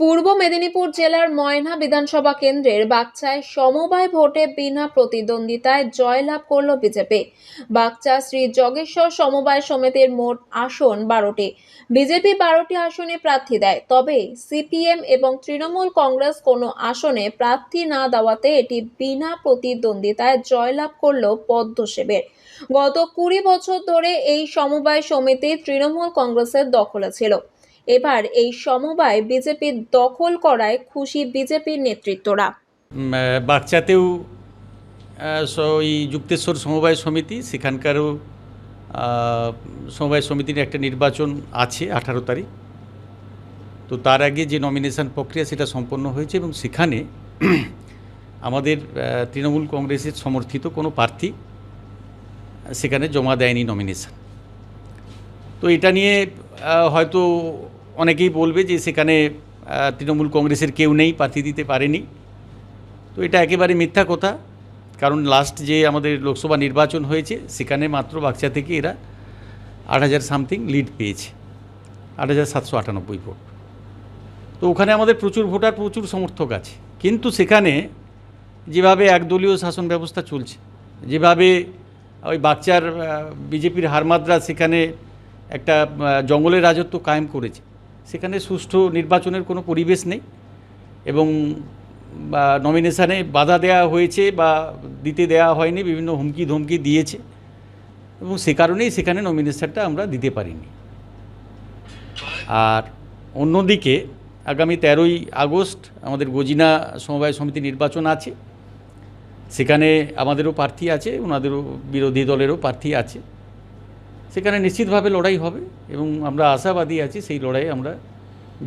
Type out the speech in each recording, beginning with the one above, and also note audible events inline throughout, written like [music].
পূর্ব মেদিনীপুর জেলার ময়না বিধানসভা কেন্দ্রের বাগচায় সমবায় ভোটে বিনা প্রতিদ্বন্দ্বিতায় জয়লাভ করল বিজেপি। বাগচা শ্রী জগেশ্বর সমবায় সমিতির মোট আসন বারোটি। বিজেপি বারোটি আসনে প্রার্থী দেয়, তবে সিপিএম এবং তৃণমূল কংগ্রেস কোনো আসনে প্রার্থী না দেওয়াতে এটি বিনা প্রতিদ্বন্দ্বিতায় জয়লাভ করল পদ্মসেবের গত কুড়ি বছর ধরে এই সমবায় সমিতি তৃণমূল কংগ্রেসের দখলে ছিল। এবার এই সমবায় বিজেপির দখল করায় খুশি বিজেপির নেতৃত্বরা। স- ওই যুক্তেশ্বর সমবায় সমিতি, সেখানকারও সমবায় সমিতির একটা নির্বাচন আছে আঠারো তারিখ। তো তার আগে যে নমিনেশন প্রক্রিয়া সেটা সম্পন্ন হয়েছে এবং সেখানে [clears throat] আমাদের তৃণমূল কংগ্রেসের সমর্থিত কোনো প্রার্থী, সেখানে জমা দেয়নি নমিনেশন তো এটা নিয়ে হয়তো অনেকেই বলবে যে সেখানে তৃণমূল কংগ্রেসের কেউ নেই, প্রার্থী দিতে পারেনি। তো এটা একেবারে মিথ্যা কথা। কারণ লাস্ট যে আমাদের লোকসভা নির্বাচন হয়েছে, সেখানে মাত্র বাক্সা থেকে এরা আট হাজার সামথিং লিড পেয়েছে। আট হাজার সাতশো আটানব্বই ভোট। তো ওখানে আমাদের প্রচুর ভোটার, প্রচুর সমর্থক আছে। কিন্তু সেখানে যেভাবে একদলীয় শাসন ব্যবস্থা চলছে, যেভাবে ওই বাচ্চার বিজেপির হারমাদ্রা সেখানে একটা জঙ্গলের রাজত্ব কায়েম করেছে সেখানে সুষ্ঠু নির্বাচনের কোনো পরিবেশ নেই এবং নমিনেশানে বাধা দেওয়া হয়েছে বা দিতে দেওয়া হয়নি, বিভিন্ন হুমকি ধমকি দিয়েছে এবং সে কারণেই সেখানে নমিনেশনটা আমরা দিতে পারিনি। আর অন্যদিকে আগামী তেরোই আগস্ট আমাদের গজিনা সমবায় সমিতি নির্বাচন আছে। সেখানে আমাদেরও প্রার্থী আছে, ওনাদেরও বিরোধী দলেরও প্রার্থী আছে। সেখানে নিশ্চিতভাবে লড়াই হবে এবং আমরা আশাবাদী আছি সেই লড়াই আমরা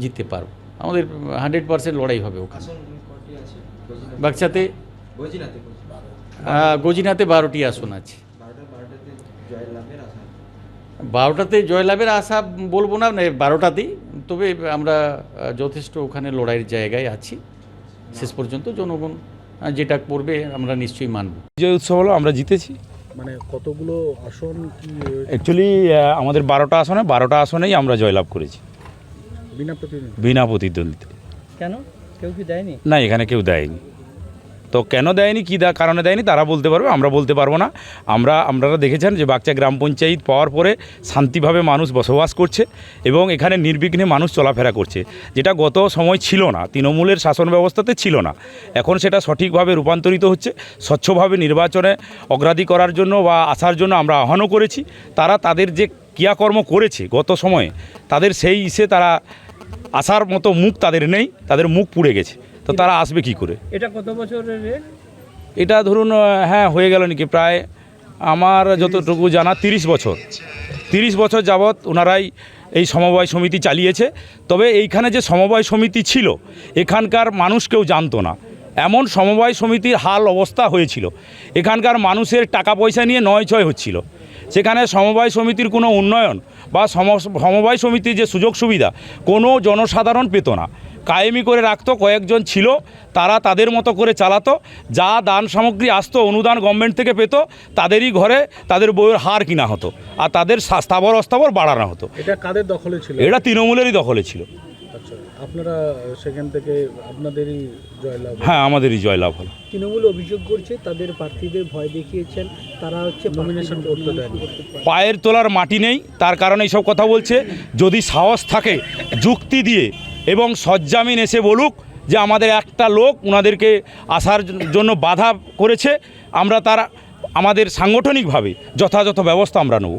জিততে পারব। আমাদের হান্ড্রেড পার্সেন্ট লড়াই হবে ওখানে। বাক্সাতে গজিনাতে বারোটি আসন আছে। বারোটাতে জয়লাভের আশা বলব না মানে বারোটাতেই তবে আমরা যথেষ্ট ওখানে লড়াইয়ের জায়গায় আছি। শেষ পর্যন্ত জনগণ যেটা করবে আমরা নিশ্চয়ই মানব। বিজয় উৎসব হলো আমরা জিতেছি। মানে কতগুলো আসন কি অ্যাকচুয়ালি আমাদের বারোটা আসনে বারোটা আসনেই আমরা জয়লাভ করেছি। বিনা প্রতিদ্বন্দ্বিতা বিনা প্রতিদ্বন্দ্বিতা কেন? কেউ কি দেয়নি? না এখানে কেউ দেয়নি। তো কেন দেয়নি? কী দা কারণে দেয়নি? তারা বলতে পারবে, আমরা বলতে পারব না। আমরা আপনারা দেখেছেন যে বাগচা গ্রাম পঞ্চায়েত পাওয়ার পরে শান্তিভাবে মানুষ বসবাস করছে এবং এখানে নির্বিঘ্নে মানুষ চলাফেরা করছে। যেটা গত সময় ছিল না, তৃণমূলের শাসন ব্যবস্থাতে ছিল না। এখন সেটা সঠিকভাবে রূপান্তরিত হচ্ছে, স্বচ্ছভাবে নির্বাচনে অগ্রাধি করার জন্য বা আসার জন্য আমরা আহ্বানও করেছি। তারা তাদের যে ক্রিয়াকর্ম করেছে গত সময়ে, তাদের সেই ইসে তারা আসার মতো মুখ তাদের নেই, তাদের মুখ পুড়ে গেছে। তো তারা আসবে কি করে? এটা কত বছরের এটা ধরুন হ্যাঁ হয়ে গেল নাকি প্রায় আমার যতটুকু জানা তিরিশ বছর। তিরিশ বছর যাবৎ ওনারাই এই সমবায় সমিতি চালিয়েছে। তবে এইখানে যে সমবায় সমিতি ছিল এখানকার মানুষ কেউ জানতো না। এমন সমবায় সমিতির হাল অবস্থা হয়েছিল। এখানকার মানুষের টাকা পয়সা নিয়ে নয় ছয় হচ্ছিল। সেখানে সমবায় সমিতির কোনো উন্নয়ন বা সম- সমবায় সমিতির যে সুযোগ সুবিধা কোনো জনসাধারণ পেত না। কায়েমি করে রাখতো কয়েকজন ছিল তারা তাদের মতো করে চালাতো। যা দান সামগ্রী আসতো অনুদান গভর্নমেন্ট থেকে পেতো তাদেরই ঘরে তাদের বইয়ের হার কিনা হতো আর তাদের স্থাবর অস্থাবর বাড়ানো হতো। এটা কাদের দখলে ছিল? এটা তৃণমূলেরই দখলে ছিল। আচ্ছা আপনারা সেখান থেকে আপনাদেরই জয়লাভ হ্যাঁ আমাদেরই জয়লাভ হলো। তৃণমূল অভিযোগ করছে তাদের প্রার্থীদের ভয় দেখিয়েছেন তারা হচ্ছে Nomination করতে দেয়নি। পায়ের তোলার মাটি নেই তার কারণে এইসব কথা বলছে। যদি সাহস থাকে যুক্তি দিয়ে এবং সজ্জামিন এসে বলুক যে আমাদের একটা লোক ওনাদেরকে আসার জন্য বাধা করেছে, আমরা তার আমাদের সাংগঠনিকভাবে যথাযথ ব্যবস্থা আমরা নেব।